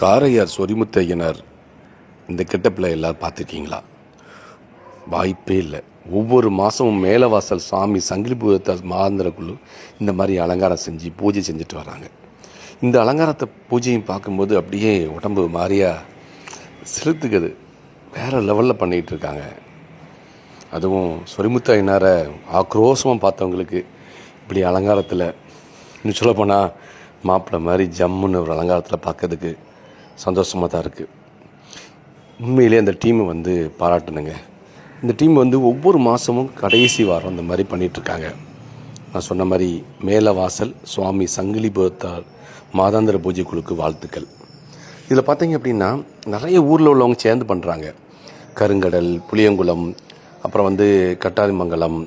காரையார் சொரிமுத்தையனார் இந்த கெட்டப்பில் எல்லாரும் பார்த்துருக்கீங்களா? வாய்ப்பே இல்லை. ஒவ்வொரு மாதமும் மேலவாசல் சாமி சங்கிலிபுரத்த மாந்திர குழு இந்த மாதிரி அலங்காரம் செஞ்சு பூஜை செஞ்சுட்டு வராங்க. இந்த அலங்காரத்தை பூஜையும் பார்க்கும்போது அப்படியே உடம்பு மாதிரியாக செலுத்துக்குது வேறு லெவலில் பண்ணிகிட்டு இருக்காங்க. அதுவும் சொரிமுத்து ஐயனாரை ஆக்ரோஷமாக பார்த்தவங்களுக்கு இப்படி அலங்காரத்தில் இன்னும் சொல்லப்போனால் மாப்பிள்ளை மாதிரி ஜம்முன்னு ஒரு அலங்காரத்தில் பார்க்கறதுக்கு சந்தோஷமாக தான் இருக்குது உண்மையிலே அந்த டீமை வந்து பாராட்டணுங்க. இந்த டீம் வந்து ஒவ்வொரு மாதமும் கடைசி வாரம் இந்த மாதிரி பண்ணிகிட்ருக்காங்க நான் சொன்ன மாதிரி மேல வாசல் சுவாமி சங்கிலிபுரத்தார் மாதாந்திர பூஜை குழுக்கு வாழ்த்துக்கள். இதில் பார்த்தீங்க அப்படின்னா நிறைய ஊரில் உள்ளவங்க சேர்ந்து பண்ணுறாங்க கருங்கடல் புளியங்குளம் அப்புறம் வந்து கட்டாரிமங்கலம்